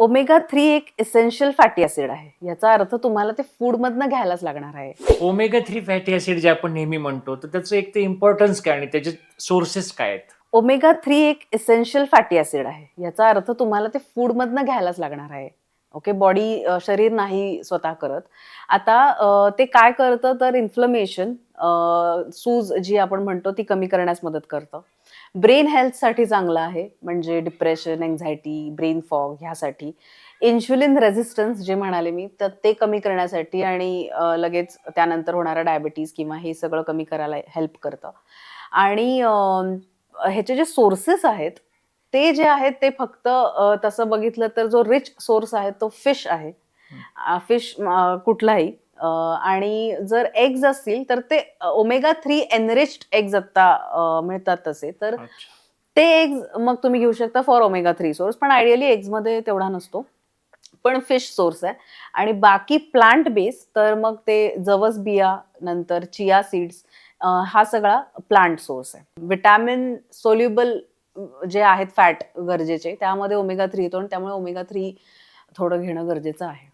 Omega three एक essential fatty acid आहे. याचा अर्थ तुम्हाला ते फूडमधनं घ्यायलाच लागणार आहे. ओमेगा थ्री फॅटी ऍसिड जे आपण नेहमी म्हणतो तर त्याचं एक ते इम्पॉर्टन्स काय आणि त्याचे सोर्सेस काय आहेत? ओमेगा थ्री एक इसेन्शियल फॅटी ऍसिड आहे. याचा अर्थ तुम्हाला ते फूडमधनं घ्यायलाच लागणार आहे. ओके बॉडी शरीर नाही स्वतः करत. आता ते काय करतं तर इन्फ्लमेशन सूज जी आपण म्हणतो ती कमी करण्यास मदत करतं. ब्रेन हेल्थसाठी चांगलं आहे म्हणजे डिप्रेशन एन्झायटी ब्रेन फॉग ह्यासाठी. इन्शुलिन रेझिस्टन्स जे म्हणाले मी तर ते कमी करण्यासाठी आणि लगेच त्यानंतर होणारा डायबिटीज किंवा हे सगळं कमी करायला हेल्प करतं. आणि ह्याचे जे सोर्सेस आहेत ते जे आहेत ते फक्त तसं बघितलं तर जो रिच सोर्स आहे तो फिश आहे. फिश कुठलाही आणि जर एग्ज असतील तर ते ओमेगा थ्री एनरिच्ड एग्ज आता मिळतात तसे. तर ते एग्ज मग तुम्ही घेऊ शकता फॉर ओमेगा थ्री सोर्स पण आयडियली एग्जमध्ये तेवढा नसतो. पण फिश सोर्स आहे. आणि बाकी प्लांट बेस तर मग ते जवस बिया नंतर चिया सीड्स हा सगळा प्लांट सोर्स आहे. विटॅमिन सोल्युबल जे आहेत फॅट गरजेचे त्यामध्ये ओमेगा थ्री येतो आणि त्यामुळे ओमेगा थ्री थोडं घेणं गरजेचं आहे.